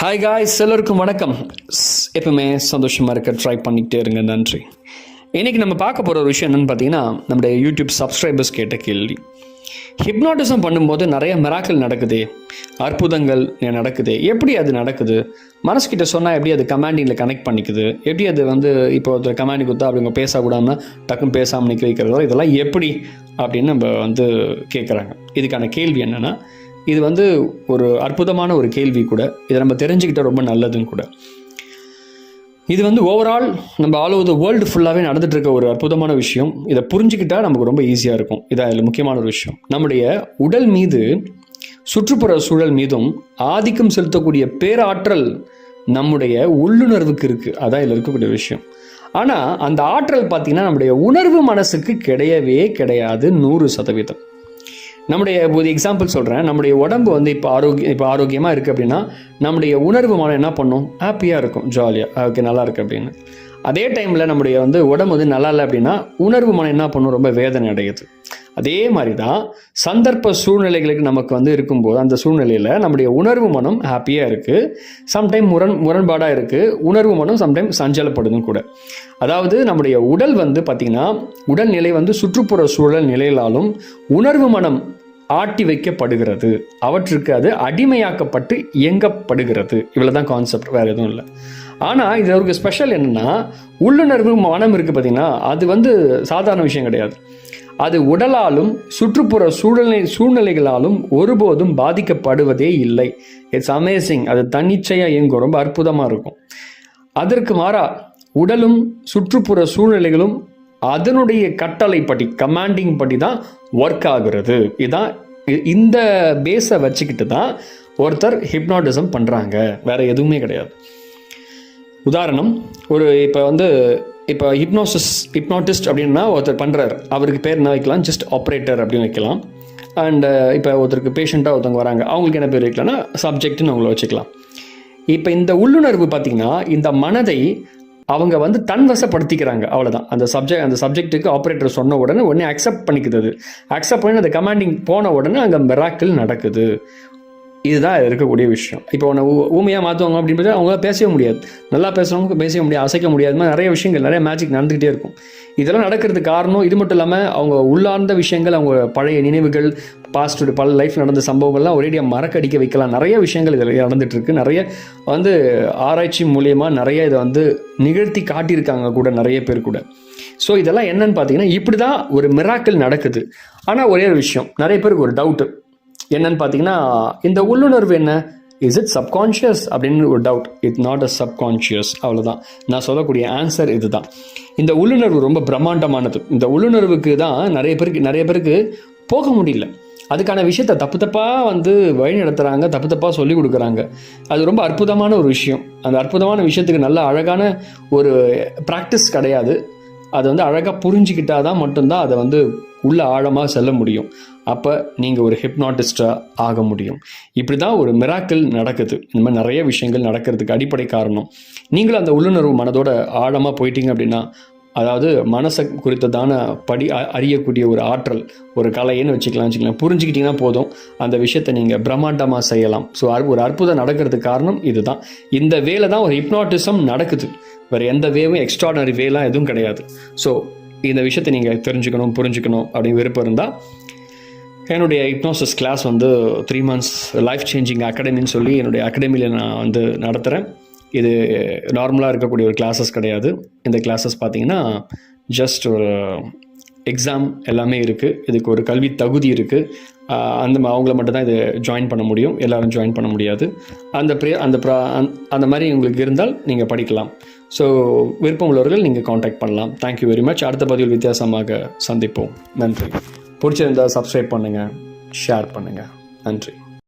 Hi guys எல்லோருக்கும் வணக்கம். எப்பவுமே சந்தோஷமாக இருக்க ட்ரை பண்ணிக்கிட்டே இருங்க நன்றி. இன்றைக்கி நம்ம பார்க்க போகிற ஒரு விஷயம் என்னென்னு பார்த்தீங்கன்னா நம்முடைய யூடியூப் சப்ஸ்கிரைபர்ஸ் கேட்ட கேள்வி. ஹிப்னாட்டிசம் பண்ணும்போது நிறைய மிராக்கள் நடக்குது. அற்புதங்கள் நடக்குது. எப்படி அது நடக்குது? மனசுக்கிட்ட சொன்னால் எப்படி அது கமாண்டிங்கில் கனெக்ட் பண்ணிக்குது? எப்படி அது வந்து இப்போ ஒருத்தர் கமாண்டி கொடுத்தா அப்படி அவங்க பேசக்கூடாமல் டக்குன்னு பேசாமல் நிற்க வைக்கிறதோ இதெல்லாம் எப்படி அப்படின்னு நம்ம வந்து கேட்குறாங்க இதுக்கான கேள்வி என்னென்னா இது வந்து ஒரு அற்புதமான ஒரு கேள்வி கூட. இதை நம்ம தெரிஞ்சுக்கிட்ட ரொம்ப நல்லதுன்னு கூட. இது வந்து ஓவரால் நம்ம ஆல் ஓவர் த வேர்ல்டு ஃபுல்லாகவே நடந்துட்டு இருக்க ஒரு அற்புதமான விஷயம். இதை புரிஞ்சுக்கிட்டால் நமக்கு ரொம்ப ஈஸியாக இருக்கும். இதான் இதில் முக்கியமான ஒரு விஷயம். நம்முடைய உடல் மீது சுற்றுப்புற சூழல் மீதும் ஆதிக்கம் செலுத்தக்கூடிய பேராற்றல் நம்முடைய உள்ளுணர்வுக்கு இருக்குது அதான் இதில் இருக்கக்கூடிய விஷயம். ஆனால் அந்த ஆற்றல் பார்த்தீங்கன்னா நம்முடைய உணர்வு மனசுக்கு கிடையவே கிடையாது நூறு சதவீதம். நம்முடைய ஒரு எக்ஸாம்பிள் சொல்கிறேன் நம்முடைய உடம்பு வந்து இப்போ ஆரோக்கிய இப்போ ஆரோக்கியமாக இருக்குது அப்படின்னா நம்முடைய உணர்வு மனம் என்ன பண்ணும்? ஹாப்பியாக இருக்கும் ஜாலியாக ஓகே நல்லா இருக்குது அப்படின்னு. அதே டைமில் நம்முடைய வந்து உடம்பு வந்து நல்லா இல்லை அப்படின்னா உணர்வு மனம் என்ன பண்ணும்? ரொம்ப வேதனை அடையுது. அதே மாதிரி தான் சந்தர்ப்ப சூழ்நிலைகளுக்கு நமக்கு வந்து இருக்கும்போது அந்த சூழ்நிலையில் நம்முடைய உணர்வு மனம் ஹாப்பியாக இருக்குது சம்டைம் முரண் முரண்பாடாக இருக்குது உணர்வு மனம் சம்டைம் சஞ்சலப்படுதும் கூட. அதாவது நம்முடைய உடல் வந்து பார்த்திங்கன்னா உடல்நிலை வந்து சுற்றுப்புற சூழல் நிலையிலாலும் உணர்வு மனம் ஆட்டி வைக்கப்படுகிறது. அவற்றுக்கு அது அடிமையாக்கப்பட்டு இயங்கப்படுகிறது. இவ்வளோ தான் கான்செப்ட் வேறு எதுவும் இல்லை. ஆனால் இது அவருக்கு ஸ்பெஷல் என்னென்னா உள்ளுணர்வு மனம் இருக்குது பார்த்திங்கன்னா அது வந்து சாதாரண விஷயம் கிடையாது. அது உடலாலும் சுற்றுப்புற சூழ்நிலை சூழ்நிலைகளாலும் ஒருபோதும் பாதிக்கப்படுவதே இல்லை. இட்ஸ் அமேசிங் அது தன்னிச்சையாக இயங்கும். ரொம்ப அற்புதமாக இருக்கும். அதற்கு மாறா உடலும் சுற்றுப்புற சூழ்நிலைகளும் அதனுடைய கட்டளைப்படி கமாண்டிங் படி தான் ஒர்க் ஆகுறது. இதுதான் இந்த பேஸை வச்சுக்கிட்டு தான் ஒருத்தர் ஹிப்னாட்டிசம் பண்ணுறாங்க வேற எதுவுமே கிடையாது. உதாரணம் ஒரு இப்போ வந்து இப்போ ஹிப்னோசிஸ் ஹிப்னாட்டிஸ்ட் அப்படின்னா ஒருத்தர் பண்ணுறாரு அவருக்கு பேர் என்ன வைக்கலாம்? ஜஸ்ட் ஆப்ரேட்டர் அப்படின்னு வைக்கலாம். அண்ட் uh, இப்போ ஒருத்தருக்கு பேஷண்ட்டாக ஒருத்தவங்க வராங்க. அவங்களுக்கு என்ன பேர் வைக்கலாம்னா சப்ஜெக்ட்னு அவங்கள வச்சுக்கலாம். இப்போ இந்த உள்ளுணர்வு பார்த்திங்கன்னா இந்த மனதை அவங்க வந்து தன்வசப்படுத்திக்கிறாங்க. அவ்வளோதான் அந்த சப்ஜெக்ட் அந்த சப்ஜெக்ட்டுக்கு ஆப்ரேட்டர் சொன்ன உடனே உடனே அக்செப்ட் பண்ணிக்குது அது அக்செப்ட் பண்ணி அந்த கமாண்டிங் போன உடனே அங்கே மெராக்கில் நடக்குது. இதுதான் இருக்கக்கூடிய விஷயம். இப்போ உன்னை ஊ ஊமையாக மாற்றுவாங்க அப்படின்னு பார்த்தா அவங்களால பேசவே முடியாது. நல்லா பேசுகிறவங்க பேசவே முடியாது அசைக்க முடியாது. மாதிரி நிறைய விஷயங்கள் நிறைய மேஜிக் நடந்துக்கிட்டே இருக்கும். இதெல்லாம் நடக்கிறதுக்கு காரணம் இது மட்டும் இல்லாமல் அவங்க உள்ளார்ந்த விஷயங்கள் அவங்க பழைய நினைவுகள் பாஸ்ட் பல லைஃப் நடந்த சம்பவங்கள்லாம் ஒரேடியாக மறக்கடிக்க வைக்கலாம். நிறைய விஷயங்கள் இதில் நடந்துகிட்ருக்கு நிறைய வந்து ஆராய்ச்சி மூலியமாக நிறைய இதை வந்து நிகழ்த்தி காட்டியிருக்காங்க கூட நிறைய பேர் கூட. ஸோ இதெல்லாம் என்னன்னு பார்த்தீங்கன்னா இப்படி தான் ஒரு மிராக்கள் நடக்குது. ஆனால் ஒரே ஒரு விஷயம். நிறைய பேருக்கு ஒரு டவுட்டு என்னன்னு பார்த்தீங்கன்னா இந்த உள்ளுணர்வு என்ன? இஸ் இட் சப்கான்ஷியஸ் அப்படின்னு ஒரு doubt it not a subconscious அவ்வளோதான் நான் சொல்லக்கூடிய ஆன்சர் இதுதான். இந்த உள்ளுணர்வு ரொம்ப பிரம்மாண்டமானது. இந்த உள்ளுணர்வுக்கு தான் நிறைய பேருக்கு நிறைய பேருக்கு போக முடியல. அதுக்கான விஷயத்த தப்பு தப்பாக வந்து வழி நடத்துகிறாங்க தப்பு தப்பாக சொல்லி கொடுக்குறாங்க. அது ரொம்ப அற்புதமான ஒரு விஷயம். அந்த அற்புதமான விஷயத்துக்கு நல்ல அழகான ஒரு ப்ராக்டிஸ் கிடையாது. அதை வந்து அழகாக புரிஞ்சுக்கிட்டா தான் மட்டும்தான் அதை வந்து உள்ளே ஆழமாக செல்ல முடியும். அப்போ நீங்கள் ஒரு ஹிப்னாட்டிஸ்டாக ஆக முடியும். இப்படி தான் ஒரு மிராக்கிள் நடக்குது. இந்த மாதிரி நிறைய விஷயங்கள் நடக்கிறதுக்கு அடிப்படை காரணம். நீங்களும் அந்த உள்ளுணர்வு மனதோட ஆழமாக போயிட்டீங்க அப்படின்னா அதாவது மனசை குறித்ததான படி அறியக்கூடிய ஒரு ஆற்றல் ஒரு கலைன்னு வச்சுக்கலாம் வச்சுக்கலாம் புரிஞ்சுக்கிட்டிங்கன்னா போதும். அந்த விஷயத்தை நீங்கள் பிரம்மாண்டமாக செய்யலாம். ஸோ ஒரு அற்புதம் நடக்கிறதுக்கு காரணம் இதுதான். இந்த வேலை தான் ஒரு ஹிப்னாட்டிசம் நடக்குது. வேறு எந்த வேவும் எக்ஸ்ட்ராடனரி வேலாம் எதுவும் கிடையாது. ஸோ இந்த விஷயத்தை நீங்கள் தெரிஞ்சுக்கணும் புரிஞ்சுக்கணும் அப்படின்னு விருப்பம் இருந்தால் என்னுடைய ஹிப்னோசிஸ் கிளாஸ் வந்து த்ரீ மந்த்ஸ் லைஃப் சேஞ்சிங் அகாடமின்னு சொல்லி என்னுடைய அகாடமியில் நான் வந்து நடத்துகிறேன் இது நார்மலாக இருக்கக்கூடிய ஒரு கிளாஸஸ் கிடையாது. இந்த கிளாஸஸ் பார்த்தீங்கன்னா ஜஸ்ட் ஒரு எக்ஸாம் எல்லாமே இருக்குது இதுக்கு ஒரு கல்வி தகுதி இருக்குது அந்த அவங்கள மட்டும் தான் இதை ஜாயின் பண்ண முடியும். எல்லோரும் ஜாயின் பண்ண முடியாது. அந்த ப்ரே அந்த ப்ரா அந்த- அந்த மாதிரி உங்களுக்கு இருந்தால் நீங்கள் படிக்கலாம். ஸோ விருப்பம் உள்ளவர்கள் நீங்கள் காண்டாக்ட் பண்ணலாம் தேங்க்யூ வெரி மச் அடுத்த பதிவில் வித்தியாசமாக சந்திப்போம். நன்றி. பிடிச்சிருந்தால் சப்ஸ்கிரைப் பண்ணுங்கள் ஷேர் பண்ணுங்கள் நன்றி.